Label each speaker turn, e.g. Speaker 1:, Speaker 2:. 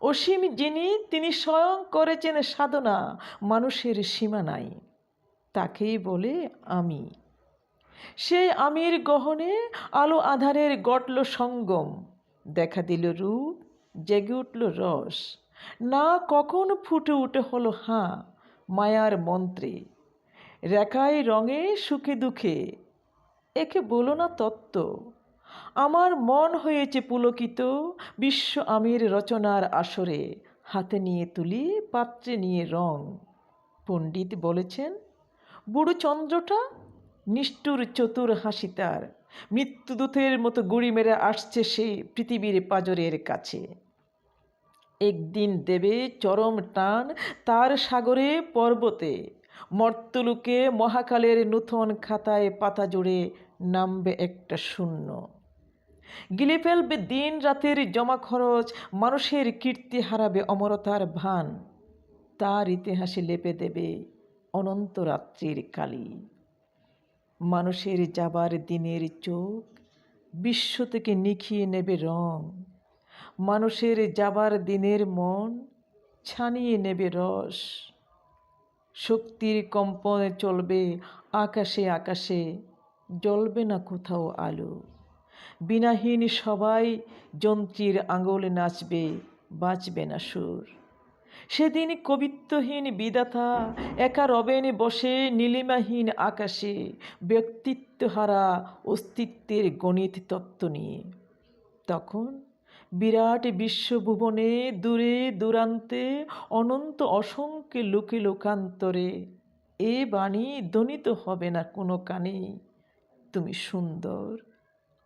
Speaker 1: অসীম যিনি, তিনি স্বয়ং করেছেন সাধনা, মানুষের সীমা নাই। তাকেই বলে আমি। সেই আমির গহনে আলো আধারের গটল সঙ্গম। দেখা দিল রূপ, জেগে উঠল রস। না কখন ফুটে উঠে হলো হাঁ, মায়ার মন্ত্রে। রেখায় রঙে সুখে দুঃখে। একে বলো না তত্ত্ব। আমার মন হয়েছে পুলকিত বিশ্ব আমির রচনার আসরে। হাতে নিয়ে তুলি, পাত্রে নিয়ে রং। পণ্ডিত বলেছেন, বুড়ো চন্দ্রটা নিষ্ঠুর চতুর হাসি তার। মৃত্যুদূতের মতো গুড়ি মেরে আসছে সে পৃথিবীর পাজরের কাছে। একদিন দেবে চরম টান তার সাগরে পর্বতে। মর্তলুকে মহাকালের নূতন খাতায় পাতা জুড়ে নামবে একটা শূন্য। গিলে ফেলবে দিন রাতের জমা খরচ, মানুষের কীর্তি হারাবে অমরতার ভান। তার ইতিহাসে লেপে দেবে অনন্ত রাত্রির কালি। মানুষের যাবার দিনের চোখ বিশ্ব থেকে নিখিয়ে নেবে রং। মানুষের যাবার দিনের মন ছানিয়ে নেবে রস। শক্তির কম্পনে চলবে আকাশে আকাশে, জ্বলবে না কোথাও আলো। বিনাহীন সবাই যন্ত্রীর আঙুলে নাচবে বাঁচবে না সুর। সেদিন কবিত্বহীন বিদাতা একা রবেন বসে নীলিমাহীন আকাশে ব্যক্তিত্বহারা অস্তিত্বের গণিত তত্ত্ব নিয়ে। তখন বিরাট বিশ্বভুবনে দূরে দূরান্তে অনন্ত অসংখ্য লোকে লোকান্তরে এ বাণী ধ্বনিত হবে না কোনো কানে। তুমি সুন্দর